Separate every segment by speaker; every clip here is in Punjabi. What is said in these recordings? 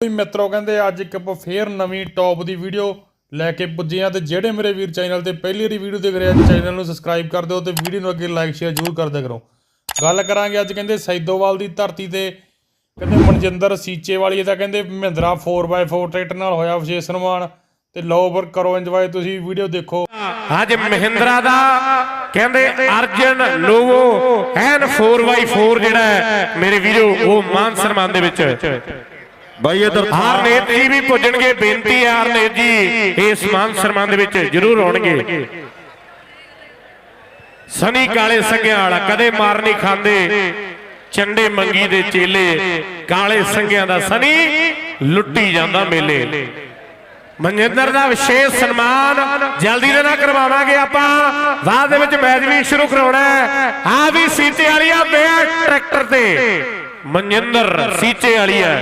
Speaker 1: ਵੀ ਮਿੱਤਰੋ ਕਹਿੰਦੇ, ਅੱਜ ਇੱਕ ਫੇਰ ਨਵੀਂ ਟੌਪ ਦੀ ਵੀਡੀਓ ਲੈ ਕੇ ਪੁੱਜੇ ਆ ਤੇ ਜਿਹੜੇ ਮੇਰੇ ਵੀਰ ਚੈਨਲ ਤੇ ਪਹਿਲੀ ਵਾਰੀ ਵੀਡੀਓ ਦੇਖ ਰਹੇ ਆ ਚੈਨਲ ਨੂੰ ਸਬਸਕ੍ਰਾਈਬ ਕਰ ਦਿਓ ਤੇ ਵੀਡੀਓ ਨੂੰ ਅੱਗੇ ਲਾਈਕ ਸ਼ੇਅਰ ਜ਼ਰੂਰ ਕਰਦੇ ਕਰੋ। ਗੱਲ ਕਰਾਂਗੇ ਅੱਜ ਕਹਿੰਦੇ ਸੈਦੋਵਾਲ ਦੀ ਧਰਤੀ ਤੇ, ਕਹਿੰਦੇ ਮਨਜਿੰਦਰ ਸੀਚੇ ਵਾਲੀ ਦਾ ਕਹਿੰਦੇ ਮਹਿੰਦਰਾ 4x4 ਟਰੈਕਟਰ ਨਾਲ ਹੋਇਆ ਵਿਸ਼ੇਸ਼ ਸਨਮਾਨ ਤੇ ਲਓ ਪਰ ਕਰੋ ਇੰਜੋਏ ਤੁਸੀਂ ਵੀਡੀਓ ਦੇਖੋ।
Speaker 2: ਅੱਜ ਮਹਿੰਦਰਾ ਦਾ ਕਹਿੰਦੇ ਅਰਜਨ ਲੋਵੋ ਐਨ 4x4 ਜਿਹੜਾ ਮੇਰੇ ਵੀਰੋ, ਉਹ ਮਾਨ ਸਨਮਾਨ ਦੇ ਵਿੱਚ।
Speaker 3: ਬਾਈ ਇਧਰ
Speaker 2: ਹਰਨੇਤ ਜੀ ਵੀ ਪੁੱਜਣਗੇ ਬੇਨਤੀ ਹੈ ਹਰਨੇਤ ਜੀ ਇਸ ਮਾਨ ਸਨਮਾਨ ਦੇ ਵਿੱਚ ਜ਼ਰੂਰ ਆਉਣਗੇ। ਸਨੀ ਕਾਲੇ ਸੰਘਿਆਂ ਵਾਲਾ ਕਦੇ ਮਾਰ ਨਹੀਂ ਖਾਂਦੇ। ਚੰਡੇ ਮੰਗੀ ਦੇ ਚੇਲੇ ਕਾਲੇ ਸੰਘਿਆਂ ਦਾ ਸਨੀ ਲੁੱਟੀ ਜਾਂਦਾ ਮੇਲੇ। ਮਨਜਿੰਦਰ ਦਾ ਵਿਸ਼ੇਸ਼ ਸਨਮਾਨ ਜਲਦੀ ਦੇ ਨਾਲ ਕਰਵਾਵਾਂਗੇ ਆਪਾਂ। ਬਾਅਦ ਦੇ ਵਿੱਚ ਮੈਚ ਵੀ ਸ਼ੁਰੂ ਕਰਾਉਣਾ ਹੈ। ਆ ਵੀ ਸੀਚੇ ਵਾਲੀ ਆ ਬੇਆ ਟਰੈਕਟਰ ਤੇ। ਮਨਜਿੰਦਰ ਸੀਚੇ ਵਾਲੀ ਆ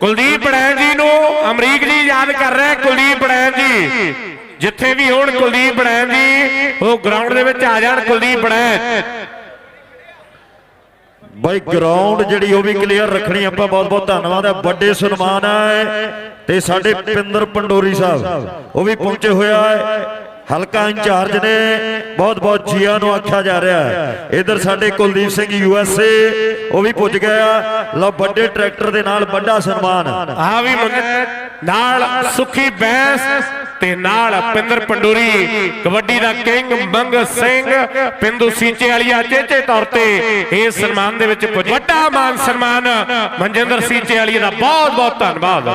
Speaker 2: ਕੁਲਦੀਪ ਬੜੈਨ ਜੀ ਨੂੰ ਅਮਰੀਕ ਜੀ ਯਾਦ ਕਰ ਰਿਹਾ, ਕੁਲਦੀਪ ਬੜੈਨ ਜੀ। ਜਿੱਥੇ ਵੀ ਹੋਣ ਕੁਲਦੀਪ ਬੜੈਨ ਜੀ, ਉਹ ਗਰਾਊਂਡ ਦੇ ਵਿੱਚ ਆ ਜਾਣ ਕੁਲਦੀਪ ਬੜੈਨ
Speaker 3: ਬਾਈ ਗਰਾਊਂਡ ਜਿਹੜੀ ਉਹ ਵੀ ਕਲੀਅਰ ਰੱਖਣੀ, ਆਪਾਂ ਬਹੁਤ ਬਹੁਤ ਧੰਨਵਾਦ ਹੈ। ਵੱਡੇ ਸਨਮਾਨ ਹੈ ਤੇ ਸਾਡੇ ਪਿੰਦਰ ਪੰਡੋਰੀ ਸਾਹਿਬ, ਉਹ ਵੀ ਪਹੁੰਚੇ ਹੋਇਆ ਹੈ ਹਲਕਾ ਇੰਚਾਰਜ ਨੇ ਬਹੁਤ ਬਹੁਤ ਜੀਆਂ ਨੂੰ ਆਖਿਆ ਜਾ ਰਿਹਾ ਹੈ। ਇਧਰ ਸਾਡੇ Kuldeep Singh U S A, ਉਹ ਵੀ ਪੁੱਜ ਗਿਆ। ਲਓ, ਵੱਡੇ ਟਰੈਕਟਰ ਦੇ ਨਾਲ ਵੱਡਾ ਸਨਮਾਨ।
Speaker 2: ਆ ਵੀ ਨਾਲ ਸੁਖੀ ਬੈਂਸ ਤੇ ਨਾਲ ਪਿੰਦਰ ਪੰਡੂਰੀ, ਕਬੱਡੀ ਦਾ ਕਿੰਗ ਮੰਗ ਸਿੰਘ। ਪਿੰਦੂ ਸੀਚੇ ਵਾਲੀਆ ਚੇਚੇ ਤੌਰ ਤੇ ਇਸ ਸਨਮਾਨ ਦੇ ਵਿੱਚ ਵੱਡਾ ਮਾਨ ਸਨਮਾਨ। ਮਨਜਿੰਦਰ ਸੀਚੇ ਵਾਲੀਆ ਦਾ ਬਹੁਤ ਬਹੁਤ ਧੰਨਵਾਦ।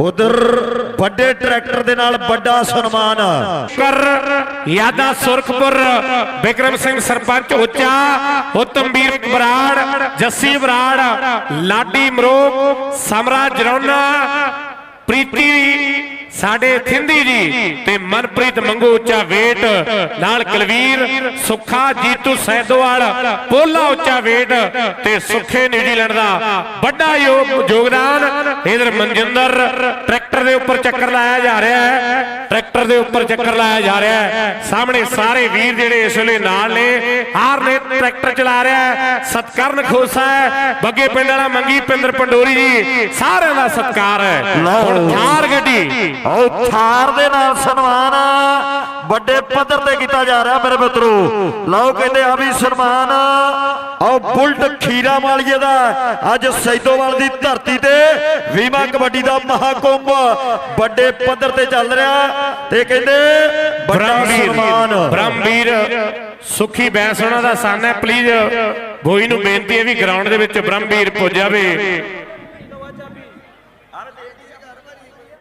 Speaker 3: ਉਧਰ ਵੱਡੇ ਟਰੈਕਟਰ ਦੇ ਨਾਲ ਵੱਡਾ ਸਨਮਾਨ।
Speaker 2: ਕਰ ਯਾਦਾ ਸੁਰਖਪੁਰ, ਬਿਕਰਮ ਸਿੰਘ ਸਰਪੰਚ, ਉੱਚਾ ਉਤਮਵੀਰ ਬਰਾੜ, ਜੱਸੀ ਬਰਾੜ, ਲਾਡੀ ਮਰੋਕ ਸਮਰਾ ਜਰੌਨਾ ਪ੍ਰੀਤੀ ਸਾਡੇ ਥਿੰਦੀ ਜੀ ਤੇ ਮਨਪ੍ਰੀਤ ਮੰਗੂ ਉੱਚਾ ਵੇਟ ਨਾਲ ਕਲਵੀਰ ਸੁੱਖਾ ਜੀਤੂ ਸੈਦੋਵਾਲ ਪੋਲਾ ਉੱਚਾ ਵੇਟ ਤੇ ਸੁੱਖੇ ਨਿਊਜ਼ੀਲੈਂਡ ਦਾ ਵੱਡਾ ਯੋਗ- ਯੋਗਦਾਨ ਇਧਰ ਮਨਜਿੰਦਰ ਟਰੈਕਟਰ ਦੇ ਉੱਪਰ ਚੱਕਰ ਲਾਇਆ ਜਾ ਰਿਹਾ ਹੈ ਟਰੈਕਟਰ ਦੇ ਉੱਪਰ ਚੱਕਰ ਲਾਇਆ ਜਾ ਰਿਹਾ ਹੈ। ਸਾਹਮਣੇ ਸਾਰੇ ਵੀਰ ਜਿਹੜੇ ਇਸ ਵੇਲੇ ਨਾਲ ਨੇ ਹਾਰ ਨੇ ਟਰੈਕਟਰ ਚਲਾ ਰਿਹਾ ਹੈ ਸਤਕਰਨ ਖੋਸਾ ਹੈ। ਬੱਗੇ ਪਿੰਡ ਵਾਲਾ ਮੰਗੀ ਪਿੰਦਰ ਪੰਡੋਰੀ ਜੀ ਸਾਰਿਆਂ ਦਾ ਸਤਕਾਰ ਹੈ। ਹੁਣ ਥਾਰ ਗੱਡੀ
Speaker 3: ਉਹ ਥਾਰ ਦੇ ਨਾਲ ਸਨਮਾਨ ਵੱਡੇ ਪੱਧਰ ਤੇ ਕੀਤਾ ਜਾ ਰਿਹਾ ਮੇਰੇ ਮਿੱਤਰੋ। ਲਓ ਕਹਿੰਦੇ ਆ ਵੀ ਸਨਮਾਨ। ਆਓ ਬੁਲਟ ਖੀਰਾ ਮਾਲੀਏ ਦਾ। ਅੱਜ ਸੈਦੋਵਾਲ ਦੀ ਧਰਤੀ ਤੇ ਵੀਮਾ ਕਬੱਡੀ ਦਾ ਮਹਾਕੁੰਭ ਵੱਡੇ ਪੱਧਰ ਤੇ ਚੱਲ ਰਿਹਾ ਤੇ ਕਹਿੰਦੇ ਵੱਡਾ
Speaker 2: ਬ੍ਰਹਮਵੀਰ
Speaker 3: ਸਨਮਾਨ।
Speaker 2: ਬ੍ਰਹਮਵੀਰ ਸੁਖੀ ਬੈਂਸ ਉਹਨਾਂ ਦਾ ਸਨ ਹੈ ਪਲੀਜ਼ ਬੋਈ ਨੂੰ ਬੇਨਤੀ ਹੈ ਵੀ ਗਰਾਊਂਡ ਦੇ ਵਿੱਚ ਬ੍ਰਹਮਵੀਰ ਪੁੱਜ ਜਾਵੇ।